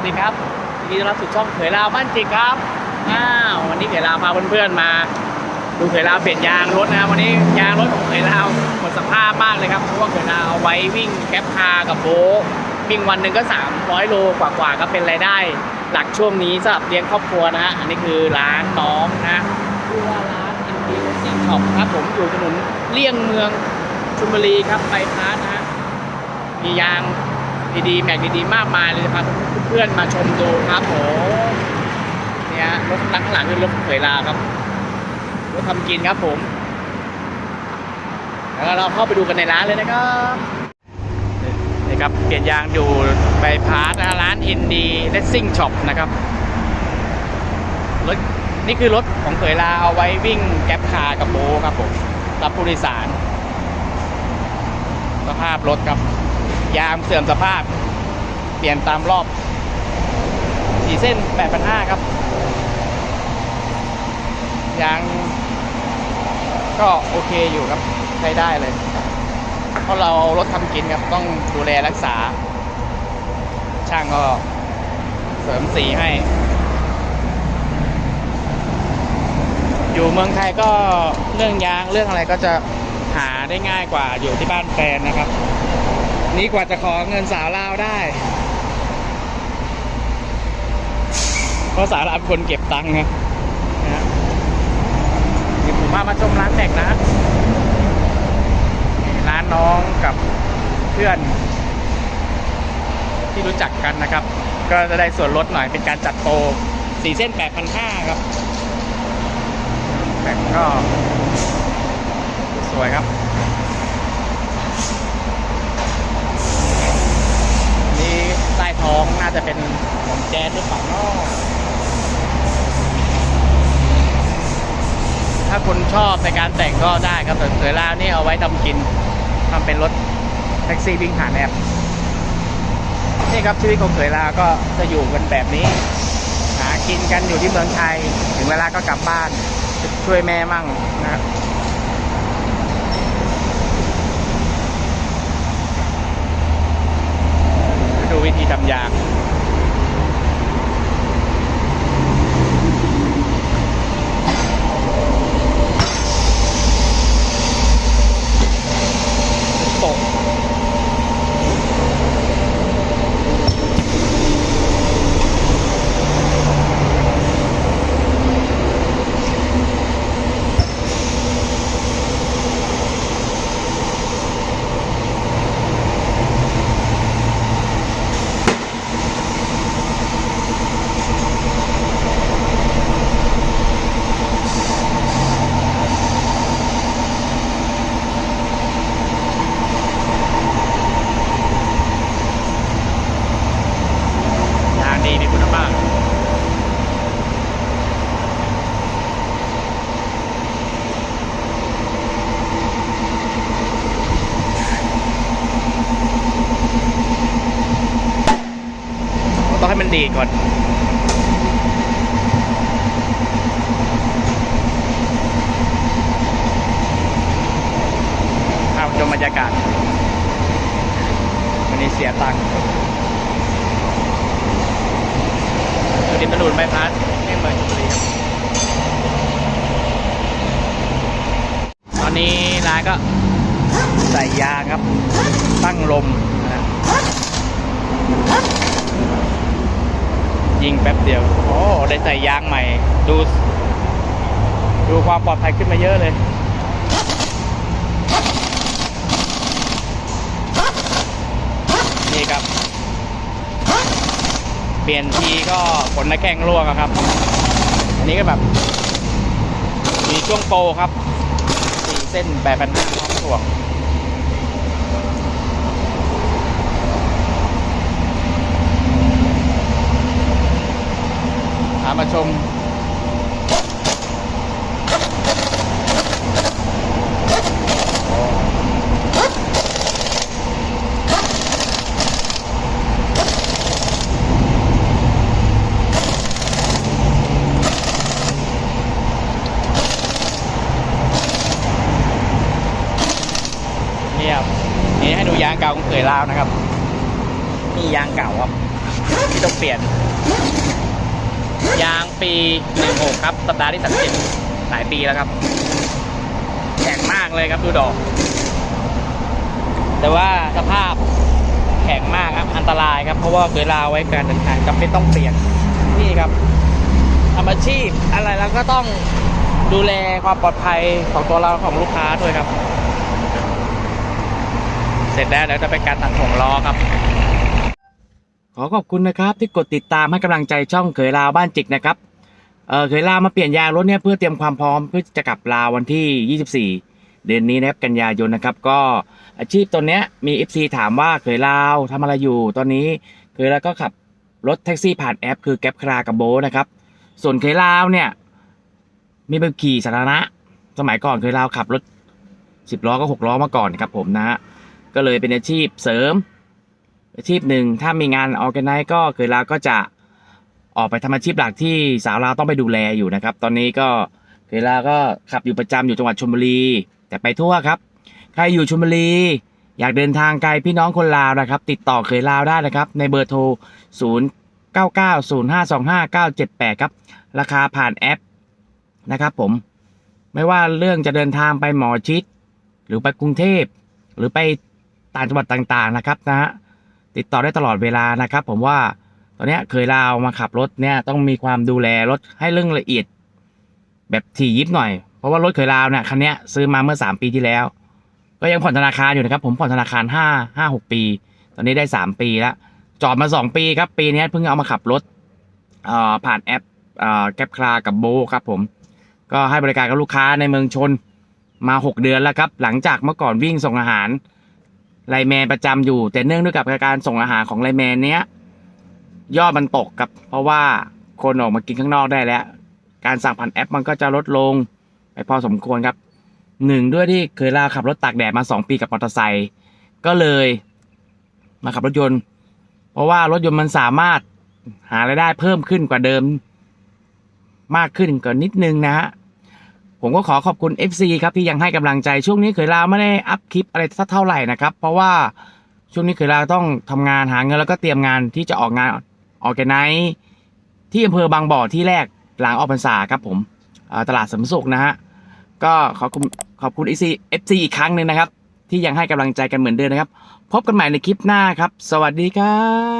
วัสดีครับยินดีต้อนรับสู่ช่องเผยลาวบ้านจิกครับอ้าววันนี้เผยลาวพาเพื่อนๆมา ดูเผยลาวเปลี่ยนยางรถนะวันนี้ยางรถของเผยลาวหมดสภาพมากเลยครับเพราะว่าเผยลาวเอาไว้วิ่งแก๊ปคาร์กับโบวิ่งวันหนึ่งก็ 300 โลกว่าๆก็เป็นรายได้ หลักช่วงนี้สำหรับเลี้ยงครอบครัวนะฮะอันนี้คือร้านน้องนะชื่อว่าร้านอินดี้ซิ่งช็อปครับผมอยู่ถนนเลี่ยงเมืองชลบุรีครับไปพาร์ทนะฮะมียาง ดีๆแม็กดีๆมากมายเลยนะครับ เพื่อนๆมาชมดูครับผมเนี่ยรถข้างหลังคือรถเผยลาครับรถทำกินครับผม แล้วเราเข้าไปดูกันในร้านเลยนะครับนี่ครับเปลี่ยนยางอยู่ไปพาร์ทนะร้านอินดีเลสซิ่งช็อปนะครับรถนี่คือรถของเผยลาเอาไว้วิ่งแก๊ปคาร์กับโบทครับผมรับผู้โดยสารสภาพรถครับ ยางเสื่อมสภาพ เปลี่ยนตามรอบสี่เส้น 8,500 ครับ ยาง ก็โอเคอยู่ครับ ใช้ได้เลย เพราะเรารถทำกินครับ ต้องดูแลรักษา ช่างก็เสริมสีให้ อยู่เมืองไทยก็เรื่องยางเรื่องอะไรก็จะหาได้ง่ายกว่าอยู่ที่บ้านแฟนนะครับ นี่กว่าจะขอเงินสาวลาวได้ เพราะสาวลาวเป็นคนเก็บตังค์นะนี่ผมพามาชมร้านแม็กนะ ร้านน้องกับเพื่อน ที่รู้จักกันนะครับ ก็จะได้ส่วนลดหน่อยเป็นการจัดโปรสี่เส้น8,500ครับแม็กก็ สวยครับ นี่ใต้ท้องน่า จะเป็นของแจ๊สหรือเปล่าเนาะถ้าคุณชอบในการแต่งก็ได้ครับแต่เสือลาวนี่เอาไว้ทำกินทำเป็นรถแท็กซี่วิ่งผ่านแอปนี่ครับชีวิตของเสือลาวก็จะอยู่กันแบบนี้ หากินกันอยู่ที่เมืองไทย ถึงเวลาก็กลับบ้าน ช่วยแม่มั่งนะครับดูวิธีทำยาง ตกยางดีมีคุณภาพ ต้องให้มัน ดีก่อนเอาชมบรรยากาศวันนี้เสียตังค์ดูดินบรรลุนใบพัดที่เมืองชลบุรีครับ ตอนนี้ร้านก็ใส่ยาครับ ตั้งลมนะ ยิงแป๊บเดียว โอ้ ได้ใส่ยางใหม่ ดู ดูความปลอดภัยขึ้นมาเยอะเลยนี่ครับ เปลี่ยนทีก็ผลนักแข่งร่วงครับ อันนี้ก็แบบ มีช่วงโปรครับสี่เส้นแบบพันห้าพร้อมถ่วงามาชมเนี่ครับนี่ให้ดูยางเก่าของเขยลาวนะครับ นี่ยางเก่าครับที่ต้องเปลี่ยน ยางปี 16 ครับ สัปดาห์ที่ 37 หลายปีแล้วครับ แข็งมากเลยครับดูดอก แต่ว่าสภาพแข็งมากครับ อันตรายครับ เพราะว่าเคยลาไว้การเดินทางจำเป็นต้องเปลี่ยน นี่ครับทำอาชีพอะไรแล้วก็ต้องดูแลความปลอดภัยของตัวเราของลูกค้าด้วยครับ เสร็จแล้วเดี๋ยวจะเป็นการตัดถ่วงล้อครับ อขอบคุณนะครับที่กดติดตามให้กำลังใจช่องเขยลาวบ้านจิกนะครับเออเขยลาวมาเปลี่ยนยางรถเนี่ยเพื่อเตรียมความพร้อมเพื่อจะกลับลาววันที่ 24 เดือนนี้นะครับกันยายนนะครับ ก็อาชีพตัวเนี้ยมี FC ถามว่าเขยลาวทำอะไรอยู่ ตอนนี้เขยลาวก็ขับรถแท็กซี่ผ่านแอป คือแก๊ปครากับโบนะครับ ส่วนเขยลาวเนี่ย มีใบขี่สาธารณะ สมัยก่อนเคยลาวขับรถสิบล้อก็หกล้อมาก่อนครับผมนะฮะก็เลยเป็นอาชีพเสริม อาชีพหนึ่งถ้ามีงานออแกไนก็เคยลาวก็จะออกไปทำอาชีพหลักที่สาวลาวต้องไปดูแลอยู่นะครับ ตอนนี้ก็เคยลาวก็ขับอยู่ประจำอยู่จังหวัดชลบุรี แต่ไปทั่วครับ ใครอยู่ชลบุรี อยากเดินทางไกลพี่น้องคนลาวนะครับ ติดต่อเคยลาวได้นะครับ ในเบอร์โทร 0 9 9 0 5 2 5 9 7 8 ครับ ราคาผ่านแอปนะครับผมไม่ว่าเรื่องจะเดินทางไปหมอชิด หรือไปกรุงเทพ หรือไปต่างจังหวัดต่างๆนะครับนะฮะ ติดต่อได้ตลอดเวลานะครับ ผมว่าตอนนี้เคยลาวมาขับรถเนี่ยต้องมีความดูแลรถให้เรื่องละเอียด แบบถี่ยิบหน่อย เพราะว่ารถเคยลาวเนี่ยคันนี้ซื้อมาเมื่อ 3 ปีที่แล้ว ก็ยังผ่อนธนาคารอยู่นะครับ ผมผ่อนธนาคาร 5 5 6 ปี ตอนนี้ได้ 3 ปีแล้วจอดมา 2 ปีครับ ปีนี้เพิ่งเอามาขับรถผ่านแอปแกร็บคลากับโบครับผมก็ให้บริการกับลูกค้าในเมืองชนมา 6 เดือนแล้วครับ หลังจากเมื่อก่อนวิ่งส่งอาหาร ไลแมนประจำอยู่ แต่เนื่องด้วยกับการส่งอาหารของไลแมนเนี้ยยอดมันตกครับ เพราะว่าคนออกมากินข้างนอกได้แล้ว การสั่งผ่านแอปมันก็จะลดลงไปพอสมควรครับหนึ่งด้วยที่เคยลาขับรถตากแดดมา 2 ปีกับมอเตอร์ไซค์ก็เลยมาขับรถยนต์ เพราะว่ารถยนต์มันสามารถหารายได้เพิ่มขึ้นกว่าเดิม มากขึ้นกว่านิดนึงนะฮะ ผมก็ขอขอบคุณ FC ครับที่ยังให้กำลังใจช่วงนี้เคยลาไม่ได้อัพคลิปอะไรสักเท่าไหร่นะครับ เพราะว่าช่วงนี้เคยลาต้องทำงานหาเงินแล้วก็เตรียมงานที่จะออกงานออกแกไนที่อำเภอบางบ่อที่แรกหลังออกพรรษาครับผมตลาดสมสุขนะฮะก็ขอบคุณขอบคุณ FC FC อีกครั้งหนึ่งนะครับ ที่ยังให้กำลังใจกันเหมือนเดิมนะครับ พบกันใหม่ในคลิปหน้าครับ สวัสดีครับ